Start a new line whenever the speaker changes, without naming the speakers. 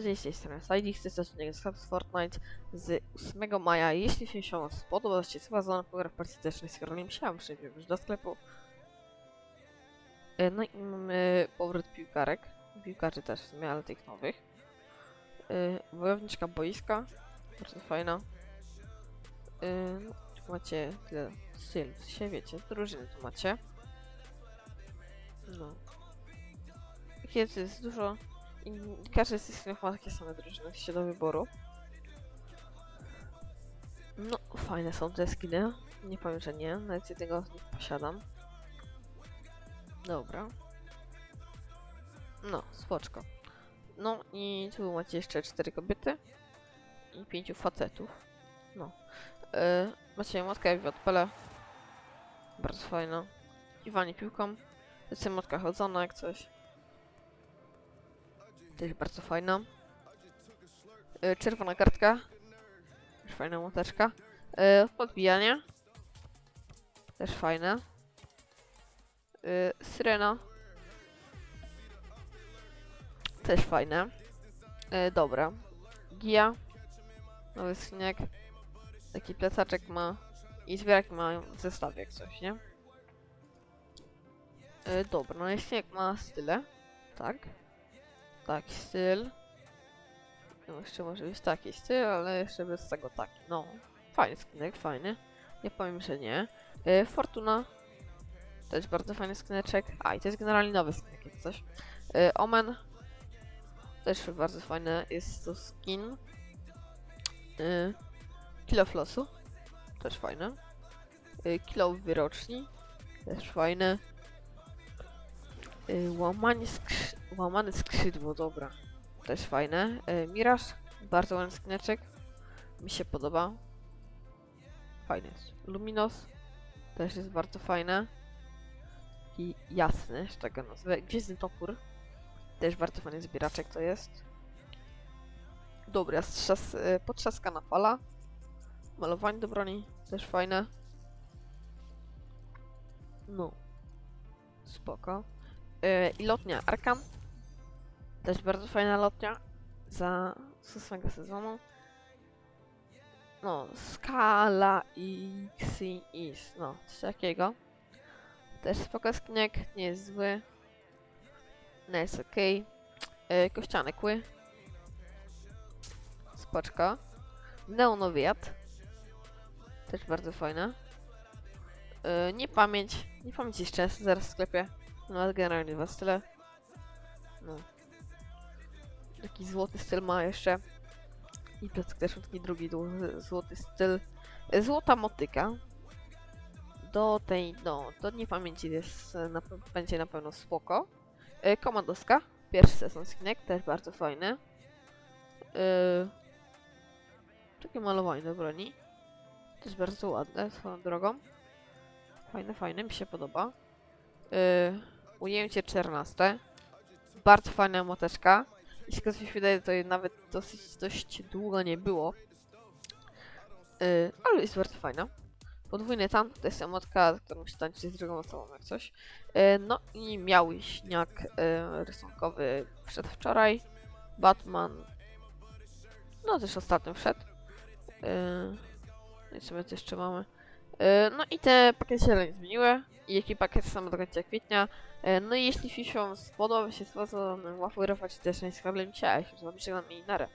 Zjeść z tej strony tej strony Scrap z Fortnite z 8 maja. Jeśli się się spodoba, się chyba za pogrę w partii też z Karolem musiałem przyjść już do sklepu. E, No i mamy powrót piłkarek. Piłkarzy też w sumie, ale tych nowych. E, Wojowniczka boiska. Bardzo fajna. E, No, tu macie tyle styl, się wiecie, drużyny tu macie. No. To jest dużo i każdy z tych sklepów ma takie same drużyny się do wyboru. No, fajne są te skiny. Nie powiem, że nie. Nawet jednego z nich posiadam. Dobra. No, spoczko. No i tu macie jeszcze cztery kobiety i pięciu facetów. No. Yy, macie motkę jak w odpale. Bardzo fajna. Iwanie piłką. To jest motka chodzona jak coś. Też bardzo fajna. Y, Czerwona kartka. Też fajna moteczka. Y, Podbijanie. Też fajne. Y, Syrena. Też fajne. Dobra. Gia. Nowy skrzyniak. Taki plecaczek ma. I zbierak ma w zestawie jak coś, nie? Dobra, no jeśli jak ma style. Tak. Taki styl. No jeszcze może być taki styl, ale jeszcze bez tego taki. No, fajny skinek, fajny. Nie powiem, że nie. Y, Fortuna. Jest bardzo fajny skineczek. A, i to jest generalnie nowy skinek, jak coś. Y, Omen. Też bardzo fajny. Jest to skin. Y, Kilo Flossu. Też fajny. Y, Kilo Wyroczni. Też fajny. Y, łamanie skrzy... Łamane skrzydło, dobra. Też fajne. Y, Miraż, bardzo ładny skineczek. Mi się podoba. Fajny jest. Luminos, też jest bardzo fajne. I jasny, że tak go nazwę. Gwiezdny topór. Też bardzo fajny zbieraczek to jest. Dobra, strzas, y, potrzaskana fala. Malowanie do broni, też fajne. No. Spoko. Yy, I lotnia Arkam. Też bardzo fajna lotnia. Za ósmego sezonu. No, Skala i. No, coś takiego. Też spoko skiniek, nie jest zły. No jest. Yy, kościane kły. Spoczko. Neonowiat. Też bardzo fajne. Yy, nie pamięć. Nie pamięć jeszcze, zaraz w sklepie. No ale generalnie was tyle. No. Taki złoty styl ma jeszcze. I plecak też taki drugi złoty styl. E, Złota motyka. Do tej, no, do niepamięci jest, e, na, będzie na pewno spoko. E, Komandoska. Pierwszy sezon skinek, też bardzo fajny. E, takie malowanie do broni. Też bardzo ładne, swoją drogą. Fajne, fajne, mi się podoba. Yy, ujęcie 14. Bardzo fajna moteczka. Jeśli ktoś mi się wydaje, to jej nawet dosyć, dość długo nie było. Yy, ale jest bardzo fajna. Podwójny tam, to jest emotka, którą się tańczy z drugą osobą, jak coś. Yy, no i miał śniak yy, rysunkowy przedwczoraj. Batman. No też ostatnio wszedł. Yy, i co my tu jeszcze mamy? Yy, No i te pakiety się nie zmieniły. I jaki pakiet są do końca kwietnia. Yy, No i jeśli Wam spodobał się Was, to łapkę, też nie z kablem dzisiaj. Zobaczymy na i nara.